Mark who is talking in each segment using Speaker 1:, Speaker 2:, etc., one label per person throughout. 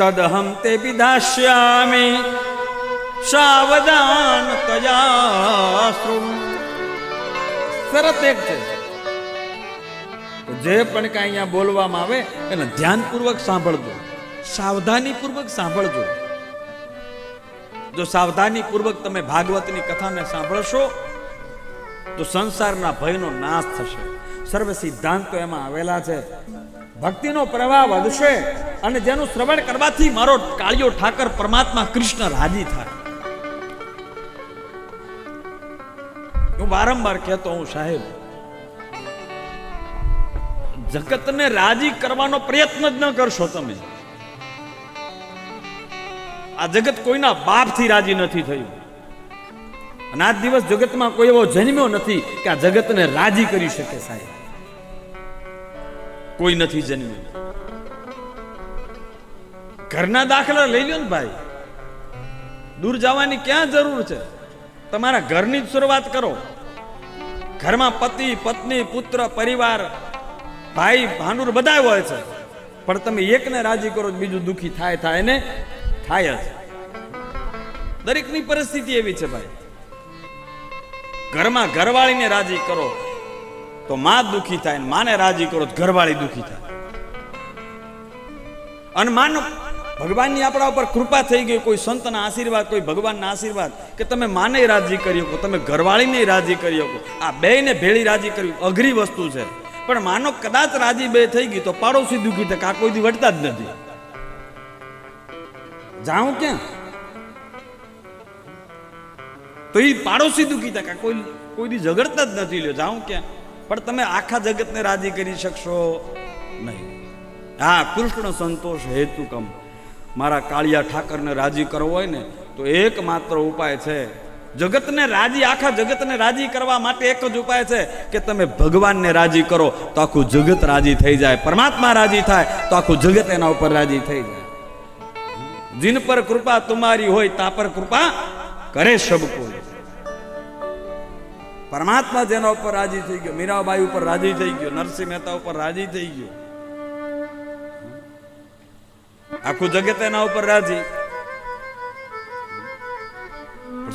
Speaker 1: તદહમ તે વિધાસ્યામિ સાવધાન તયાશ્રુ શરત એક છે। જે પણ કાંઈ અહીંયા બોલવામાં આવે, એને ધ્યાનપૂર્વક સાંભળજો. સાવધાનીપૂર્વક સાંભળજો. જો સાવધાનીપૂર્વક તમે ભાગવતની કથાને સાંભળશો, તો સંસારના ભયનો નાશ થશે. સર્વ સિદ્ધાંતો એમાં આવેલા છે. ભક્તિનો પ્રવાહ વધશે અને જેનું શ્રવણ કરવાથી મારો કાળિયો ઠાકર પરમાત્મા કૃષ્ણ રાજી થાય. હું વારંવાર કહેતો હું સાહેબ, જગતને રાજી કરવાનો પ્રયત્ન જ ન કરશો તમે. આ જગત કોઈના બાપથી રાજી નથી થયું. અને આજ દિવસ જગતમાં કોઈ એવો જન્મ્યો નથી કે આ જગતને રાજી કરી શકે, સાહેબ. કોઈ નથી જન્મ્યું. ઘરના દાખલા લઈ લ્યો ને ભાઈ. દૂર જવાની ક્યાં જરૂર છે? તમારા ઘરની જ શરૂઆત કરો. ઘરમાં પતિ, પત્ની, પુત્ર, પરિવાર, ભાઈ ભાંડુર બધા હોય છે. પણ તમે એકને રાજી કરો બીજું દુખી થાય થાય ને થાય જ. દરેકની પરિસ્થિતિ એવી છે ભાઈ. ઘરમાં ઘરવાળીને રાજી કરો. તો માં દુખી થાય માને રાજી કરો તો ઘરવાળી દુખી થાય. અને માનો ભગવાનની આપણા ઉપર કૃપા થઈ ગઈ, કોઈ સંતના આશીર્વાદ, કોઈ ભગવાનના આશીર્વાદ, કે તમે માને રાજી કરી શકો, તમે ઘરવાળીને રાજી કરી શકો. આ બેયને ભેળી રાજી કરવી અઘરી વસ્તુ છે. પણ માનો કદાચ રાજી બે થઈ ગઈ તો પાડોશી દુખી થાય, કે આ કોઈ વટતા જ નથી. જાઉં ક્યાં? તો એ પાડોશી દુખી થાય, કે કોઈ કોઈ દી ઝઘડતા જ નથી લ્યો. જાઉં ક્યાં? પણ તમે આખા જગતને રાજી કરી શકશો નહીં. હા, કૃષ્ણ સંતોષ હેતુ કમ. મારા કાળિયા ઠાકરને રાજી કરવો હોય ને, તો એકમાત્ર ઉપાય છે, જગતને રાજી, આખા જગતને રાજી કરવા માટે એક જ ઉપાય છે કે તમે ભગવાનને રાજી કરો, તો આખું જગત રાજી થઈ જાય. પરમાત્મા રાજી થાય, તો આખું જગત એના ઉપર રાજી થઈ જાય. જીન પર કૃપા તમારી હોય, તા પર કૃપા કરે સબ પરમાત્મા જેના ઉપર રાજી થઈ ગયો, મીરાબાઈ ઉપર રાજી થઈ ગયો, નરસિંહ મહેતા ઉપર રાજી થઈ ગયો. આખું જગત એના ઉપર રાજી.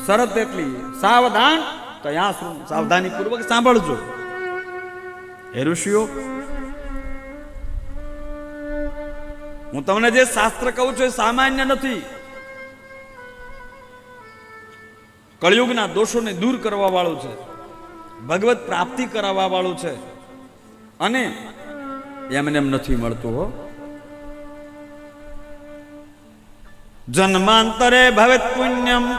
Speaker 1: શરત એટલી, સાવધાન, તો અહીંયા સાવધાની પૂર્વક સાંભળજો. હે ઋષિઓ, હું તમને જે શાસ્ત્ર કહું છું એ સામાન્ય નથી. કળિયુગના દોષોને દૂર કરવા વાળું છે. ભગવત પ્રાપ્તિ કરાવવા વાળું છે. અને એમને એમ નથી મળતું હો. જન્માંતરે ભવેત પુણ્યમ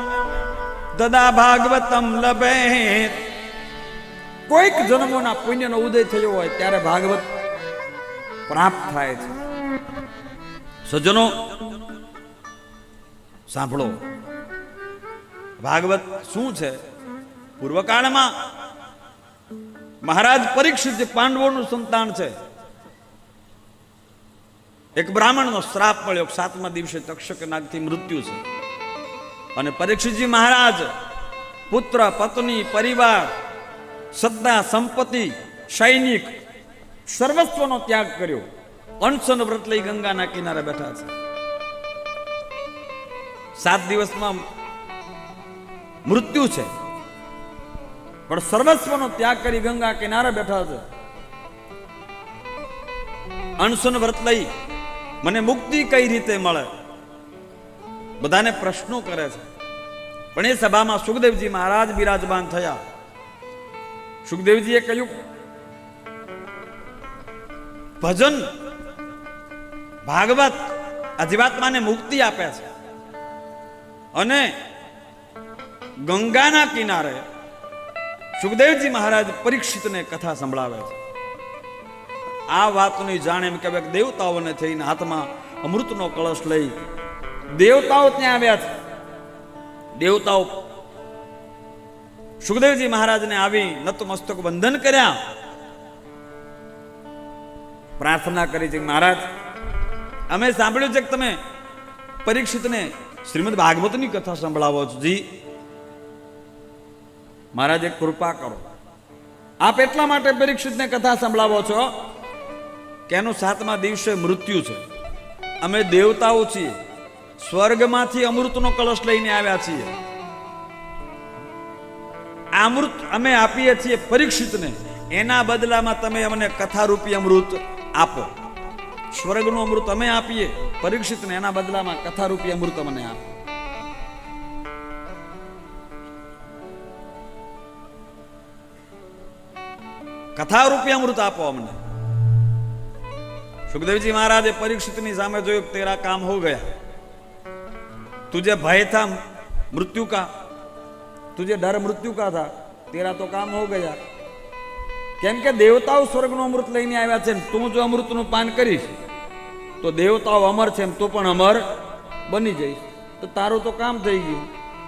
Speaker 1: દદા ભાગવતમ લભે કોઈક જન્મોના પુણ્યનો ઉદય થયો હોય ત્યારે ભાગવત પ્રાપ્ત થાય છે. સજ્જનો, સાંભળો. ભાગવત શું છે? પૂર્વકાળમાં મહારાજ પરીક્ષિત પાંડવોનું સંતાન છે. એક બ્રાહ્મણનો શ્રાપ મળ્યો સાતમા દિવસે તક્ષક નાગથી મૃત્યુ છે. અને પરીક્ષિતજી મહારાજ પુત્ર, પત્ની, પરિવાર સદ્દા સંપત્તિ, સૈનિક સર્વસ્વનો ત્યાગ કર્યો. અનશન વ્રત લઈ ગંગાના કિનારે બેઠા છે. સાત દિવસમાં મૃત્યુ છે. પણ સર્વસ્વનો ત્યાગ કરી ગંગા કિનારે બેઠા છે. અનશન વ્રત લઈ મને મુક્તિ કઈ રીતે મળે? બધાને પ્રશ્નો કરે છે. પણ એ સભામાં સુખદેવજી મહારાજ બિરાજમાન થયા. સુખદેવજીએ કહ્યું, ભજન ભાગવત આ જીવાત્માને મુક્તિ આપે છે. અને ગંગાના કિનારે સુખદેવજી મહારાજ પરીક્ષિતને કથા સંભળાવે છે. આ વાતની જાણે એમ કહેવાય દેવતાઓને થઈને હાથમાં અમૃતનો કળશ લઈ દેવતાઓ ત્યાં આવ્યા છે. દેવતાઓ સુખદેવજી મહારાજને આવી નતમસ્તક બંધન કર્યા. પ્રાર્થના કરી છે મહારાજ, અમે સાંભળ્યું છે કે તમે પરીક્ષિતને શ્રીમદ ભાગવતની કથા સંભળાવો છો. જી. મહારાજ કૃપા કરો. આપ એટલા માટે પરીક્ષિતને કથા સંભળાવો છો કે એનું સાતમા દિવસે મૃત્યુ છે. અમે દેવતાઓ છીએ. સ્વર્ગમાંથી અમૃતનો કલશ લઈને આવ્યા છીએ. આ અમૃત અમે આપીએ છીએ પરીક્ષિતને. એના બદલામાં તમે અમને કથારૂપી અમૃત આપો. સ્વર્ગનું અમૃત અમે આપીએ, પરીક્ષિતને એના બદલામાં કથારૂપી અમૃત અમને આપો. કથા રૂપે અમૃત આપો અમને સુખદેવજી મહારાજે પરીક્ષિતની સામે જોયું તેરા કામ હો ગયા. તુજે ભય થા મૃત્યુ કા? તુજે ડર મૃત્યુ કા થા? તેરા તો કામ હો ગયા. કેમ કે દેવતાઓ સ્વર્ગનું અમૃત લઈને આવ્યા છે તું જો અમૃતનું પાન કરીશ, તો દેવતાઓ અમર છે એમ, તું પણ અમર બની જઈશ. તો તારું તો કામ થઈ ગયું.